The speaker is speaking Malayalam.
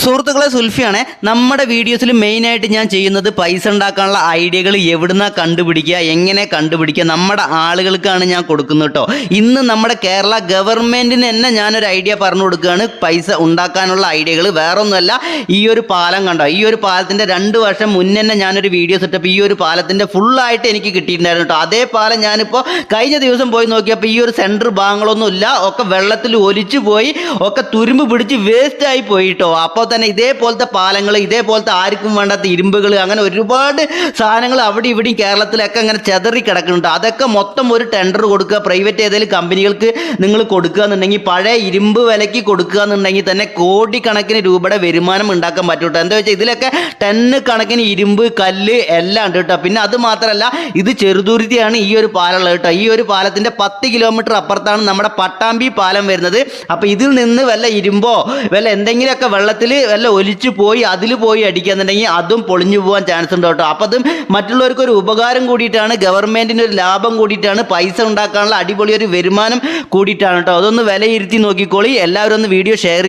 സുഹൃത്തുക്കളെ സുൽഫിയാണ് നമ്മുടെ വീഡിയോസിൽ മെയിനായിട്ട് ഞാൻ ചെയ്യുന്നത് പൈസ ഉണ്ടാക്കാനുള്ള ഐഡിയകൾ എവിടുന്ന കണ്ടുപിടിക്കുക എങ്ങനെ കണ്ടുപിടിക്കുക നമ്മുടെ ആളുകൾക്കാണ് ഞാൻ കൊടുക്കുന്നത് കേട്ടോ. ഇന്ന് നമ്മുടെ കേരള ഗവൺമെന്റിന് തന്നെ ഞാനൊരു ഐഡിയ പറഞ്ഞു കൊടുക്കുകയാണ്. പൈസ ഉണ്ടാക്കാനുള്ള ഐഡിയകൾ വേറൊന്നുമല്ല ഈ ഒരു പാലം കണ്ടോ? ഈ ഒരു പാലത്തിന്റെ രണ്ട് വർഷം മുന്നേ തന്നെ ഞാനൊരു വീഡിയോ സെറ്റപ്പ് ഈ ഒരു പാലത്തിന്റെ ഫുള്ളായിട്ട് എനിക്ക് കിട്ടിയിട്ടുണ്ടായിരുന്നു കേട്ടോ. അതേ പാലം ഞാനിപ്പോൾ കഴിഞ്ഞ ദിവസം പോയി നോക്കിയപ്പോൾ ഈ ഒരു സെന്റർ ഭാഗങ്ങളൊന്നുമില്ല. ഒക്കെ വെള്ളത്തിൽ ഒലിച്ചു പോയി ഒക്കെ തുരുമ്പ് പിടിച്ച് വേസ്റ്റ് ആയി പോയിട്ടോ അപ്പോൾ തന്നെ ഇതേപോലത്തെ പാലങ്ങൾ ഇതേപോലത്തെ ആർക്കും വേണ്ടാത്ത ഇരുമ്പുകൾ അങ്ങനെ ഒരുപാട് സാധനങ്ങൾ അവിടെ ഇവിടെയും കേരളത്തിലൊക്കെ അങ്ങനെ ചെതറി കിടക്കുന്നുണ്ട്. അതൊക്കെ മൊത്തം ഒരു ടെൻഡർ കൊടുക്കുക പ്രൈവറ്റ് ഏതെങ്കിലും കമ്പനികൾക്ക് നിങ്ങൾ കൊടുക്കുക എന്നുണ്ടെങ്കിൽ പഴയ ഇരുമ്പ് വിലയ്ക്ക് കൊടുക്കുക എന്നുണ്ടെങ്കിൽ തന്നെ കോടിക്കണക്കിന് രൂപയുടെ വരുമാനം ഉണ്ടാക്കാൻ പറ്റൂട്ടോ? എന്താ വെച്ചാൽ ഇതിലൊക്കെ ടെന്ന് കണക്കിന് ഇരുമ്പ് കല്ല് എല്ലാം ഉണ്ട് കേട്ടോ. പിന്നെ അത് മാത്രമല്ല ഇത് ചെറുതുരുത്തിയാണ് ഈ ഒരു പാലമുള്ളത് കേട്ടോ. ഈ ഒരു പാലത്തിന്റെ പത്ത് കിലോമീറ്റർ അപ്പുറത്താണ് നമ്മുടെ പട്ടാമ്പി പാലം വരുന്നത്. അപ്പോൾ ഇതിൽ നിന്ന് വല്ല ഇരുമ്പോ വല്ല എന്തെങ്കിലുമൊക്കെ വെള്ളത്തിൽ വല്ല ഒലിച്ചു പോയി അതിൽ പോയി അടിക്കുകയെന്നുണ്ടെങ്കിൽ അതും പൊളിഞ്ഞു പോകാൻ ചാൻസ് ഉണ്ട് കേട്ടോ. അപ്പം അതും മറ്റുള്ളവർക്ക് ഒരു ഉപകാരം കൂടിയിട്ടാണ് ഗവൺമെന്റിന് ഒരു ലാഭം കൂടിയിട്ടാണ് പൈസ ഉണ്ടാക്കാനുള്ള അടിപൊളി ഒരു വരുമാനം കൂടിയിട്ടാണ് കേട്ടോ. അതൊന്ന് വിലയിരുത്തി നോക്കിക്കോളി. എല്ലാവരും ഒന്ന് വീഡിയോ ഷെയർ